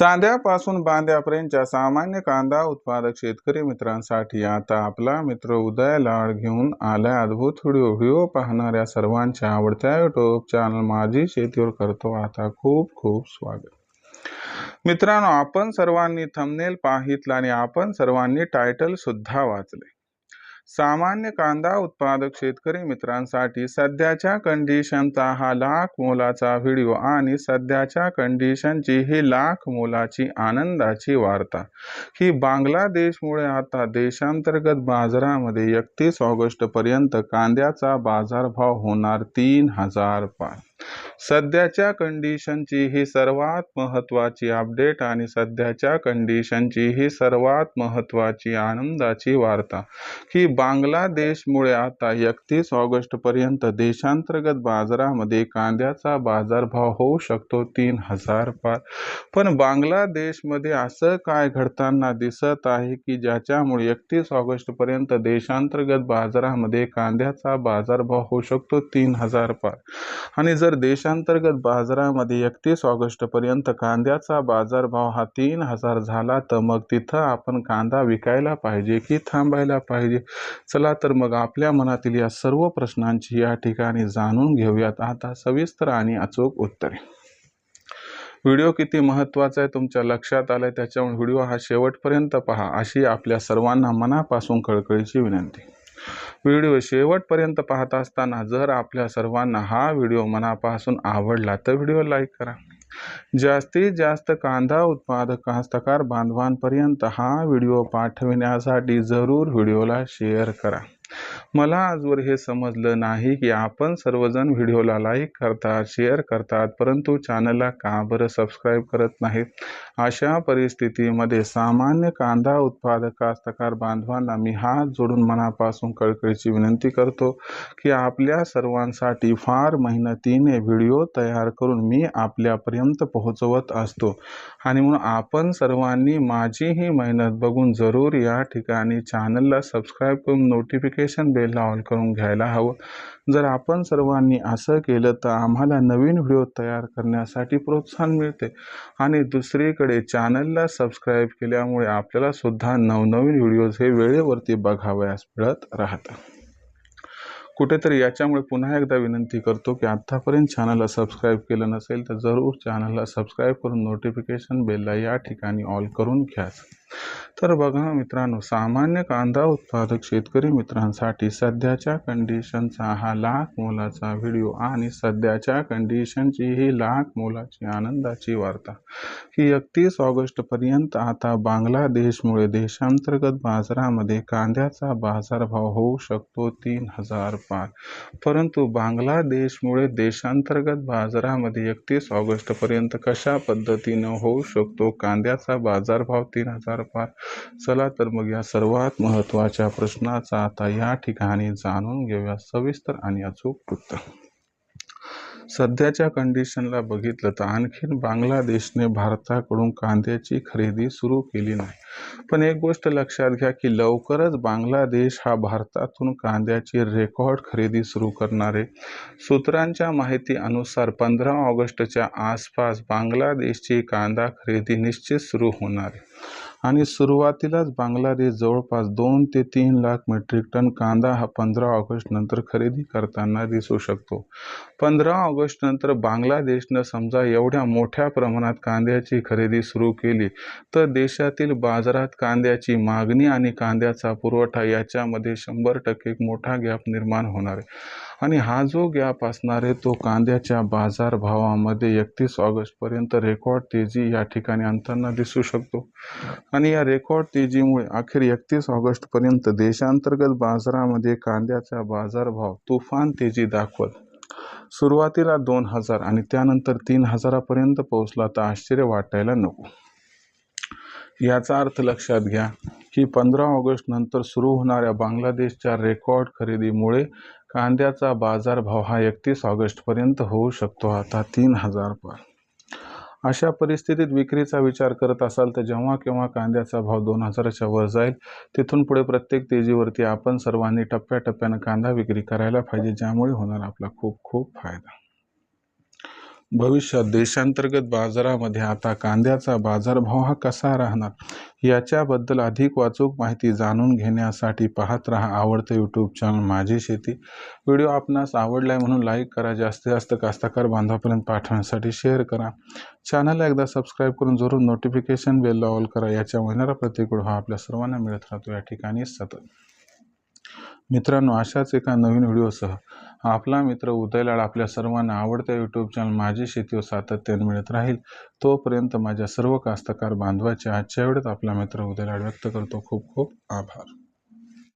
चांद्यापासून बांद्यापर्यंतच्या सामान्य कांदा उत्पादक शेतकरी मित्रांसाठी आता आपला मित्र उदय लाड घेऊन आलाय अद्भुत व्हिडिओ. व्हिडिओ पाहणाऱ्या सर्वांच्या आवडत्या युट्यूब चॅनल माझी शेतीवर करतो आता खूप खूप स्वागत. मित्रांनो आपण सर्वांनी थंबनेल पाहितला आणि आपण सर्वांनी टायटल सुद्धा वाचले. सामान्य कांदा उत्पादक शेतकरी मित्रांसाठी सध्याच्या कंडिशनचा हा लाख मोलाचा व्हिडिओ आणि सध्याच्या कंडिशनची ही लाख मोलाची आनंदाची वार्ता. ही बांगलादेशमुळे आता देशांतर्गत बाजारामध्ये एकतीस ऑगस्ट पर्यंत कांद्याचा बाजारभाव होणार तीन हजार पाच. सध्याच्या कंडिशनची ही सर्वात महत्त्वाची अपडेट आणि सध्याच्या कंडिशनची ही सर्वात महत्त्वाची आनंदाची वार्ता. की बांगलादेशमुळे आता एकतीस ऑगस्टपर्यंत देशांतर्गत बाजारामध्ये कांद्याचा बाजारभाव होऊ शकतो तीन हजार पार. पण बांगलादेशमध्ये असं काय घडताना दिसत आहे की ज्याच्यामुळे एकतीस ऑगस्टपर्यंत देशांतर्गत बाजारामध्ये कांद्याचा बाजारभाव होऊ शकतो तीन हजार पार? आणि जर देशांतर्गत बाजारामध्ये एकतीस ऑगस्टपर्यंत कांद्याचा बाजारभाव हा तीन हजार झाला तर मग तिथं आपण कांदा विकायला पाहिजे की थांबायला पाहिजे? चला तर मग आपल्या मनातील या सर्व प्रश्नांची या ठिकाणी जाणून घेऊयात. आता सविस्तर आणि अचूक उत्तरे. व्हिडिओ किती महत्त्वाचा आहे तुमच्या लक्षात आलं त्याच्यामुळे व्हिडिओ हा शेवटपर्यंत पहा अशी आपल्या सर्वांना मनापासून कळकळीची विनंती. व्हिडिओ शेवटपर्यंत पाहत असताना जर आपल्या सर्वांना हा व्हिडिओ मनापासून आवडला तर व्हिडिओ लाईक करा. जास्तीत जास्त कांदा उत्पादक कास्तकार बांधवांपर्यंत हा व्हिडिओ पाठविण्यासाठी जरूर व्हिडिओला शेअर करा. मला आजवर हे समजलं नाही की आपण सर्वजण व्हिडिओला लाईक करतात शेअर करतात परंतु चॅनलला का बरं सबस्क्राईब करत नाहीत? अशा परिस्थितीमध्ये सामान्य कांदा उत्पादक कास्तकार बांधवांना मी हात जोडून मनापासून कळकळीची विनंती करतो की आपल्या सर्वांसाठी फार मेहनतीने व्हिडिओ तयार करून मी आपल्यापर्यंत पोहोचवत असतो. आणि म्हणून आपण सर्वांनी माझी ही मेहनत बघून जरूर या ठिकाणी चॅनलला सबस्क्राईब करून नोटिफिकेशन बेलला ऑन करून घ्यायला हवं. जर आपण सर्वांनी असं केलं तर आम्हाला नवीन व्हिडिओ तयार करण्यासाठी प्रोत्साहन मिळते. आणि दुसरीकडे चॅनलला सबस्क्राईब केल्यामुळे आपल्याला सुद्धा नवनवीन व्हिडिओज हे वेळेवरती बघावयास मिळत राहतं कुठेतरी याच्यामुळे पुन्हा एकदा विनंती करतो की आत्तापर्यंत चॅनलला सबस्क्राईब केलं नसेल तर जरूर चॅनलला सबस्क्राईब करून नोटिफिकेशन बेलला या ठिकाणी ऑल करून घ्या तर बघा मित्रांनो सामान्य कांदा उत्पादक शेतकरी मित्रांसाठी सध्याच्या कंडिशनचा हा लाख मोलाचा व्हिडिओ आणि सध्याच्या कंडिशनची ही लाख मोलाची आनंदाची वार्ता. ही एकतीस ऑगस्टपर्यंत आता बांगलादेशमुळे देशांतर्गत बाजारामध्ये कांद्याचा बाजारभाव होऊ शकतो तीन हजार पार. परंतु बांगलादेशमुळे देशांतर्गत बाजारामध्ये एकतीस ऑगस्टपर्यंत कशा पद्धतीनं होऊ शकतो? कांद्याचा बाजारभाव तीन हजार पार चला तर मग या सर्वात महत्त्वाच्या प्रश्नाचा आता या ठिकाणी जाणून घेऊया. सविस्तर आणि अचूक उत्तर. सध्याच्या कंडिशनला बघितलं तर आणखीन बांगलादेशने भारताकडून कांद्याची खरेदी सुरू केली नाही. पण एक गोष्ट लक्षात घ्या की लवकरच बांगलादेश हा भारतातून कांद्याची रेकॉर्ड खरेदी सुरू करणार आहे. सूत्रांच्या माहिती अनुसार पंधरा ऑगस्टच्या आसपास बांगलादेशची कांदा खरेदी निश्चित सुरू होणार आहे. आणि सुरुवातीलाच बांगलादेश जवळपास दोन ते तीन लाख मेट्रिक टन कांदा हा पंधरा ऑगस्ट नंतर खरेदी करताना दिसू शकतो. पंधरा ऑगस्ट नंतर बांगलादेशनं समजा एवढ्या मोठ्या प्रमाणात कांद्याची खरेदी सुरू केली तर देशातील बाजारात कांद्याची मागणी आणि कांद्याचा पुरवठा याच्यामध्ये शंभर टक्के एक मोठा गॅप निर्माण होणार आहे. आणि हा जो गॅप असणार आहे तो कांद्याच्या बाजारभावामध्ये एकतीस ऑगस्टपर्यंत रेकॉर्ड तेजी या ठिकाणी अंताना दिसू शकतो. आणि या रेकॉर्ड तेजीमुळे अखेर एकतीस ऑगस्टपर्यंत देशांतर्गत बाजारामध्ये कांद्याचा बाजारभाव तुफान तेजी दाखवत. सुरुवातीला दोन हजार आणि त्यानंतर तीन हजारापर्यंत पोहोचला तर आश्चर्य वाटायला नको. याचा अर्थ लक्षात घ्या की पंधरा ऑगस्ट नंतर सुरू होणाऱ्या बांगलादेशच्या रेकॉर्ड खरेदीमुळे कांद्याचा बाजारभाव हा एकतीस ऑगस्टपर्यंत होऊ शकतो आता तीन हजार पर. अशा परिस्थितीत विक्रीचा विचार करत असाल तर जेव्हा केव्हा कांद्याचा भाव दोन हजाराच्या वर जाईल तिथून पुढे प्रत्येक तेजीवरती आपण सर्वांनी टप्प्याटप्प्यानं कांदा विक्री करायला पाहिजे ज्यामुळे होणार आपला खूप खूप फायदा. भविष्यात देशांतर्गत बाजारामध्ये आता कांद्याचा बाजारभाव हा कसा राहणार? याच्याबद्दल अधिक वाचूक माहिती जाणून घेण्यासाठी पाहत राहा आवडतं यूट्यूब चॅनल माझी शेती. व्हिडिओ आपणास आवडला आहे म्हणून लाईक करा. जास्तीत जास्त कास्ताकार बांधवापर्यंत पाठवण्यासाठी शेअर करा. चॅनलला एकदा सबस्क्राईब करून जरूर नोटिफिकेशन बेलला ऑल करा. याच्या मिळणारा प्रतिकूळ हा आपल्या सर्वांना मिळत राहतो. या ठिकाणी सतत. मित्रांनो अशाच एका नवीन व्हिडिओसह आपला मित्र उदयलाड आपल्या सर्वांना आवडत्या यूट्यूब चॅनल माझी शेती व सातत्याने मिळत राहील. तोपर्यंत माझ्या सर्व कास्तकार बांधवाच्या आजच्या वेळेत आपला मित्र उदयलाड व्यक्त करतो. खूप खूप आभार.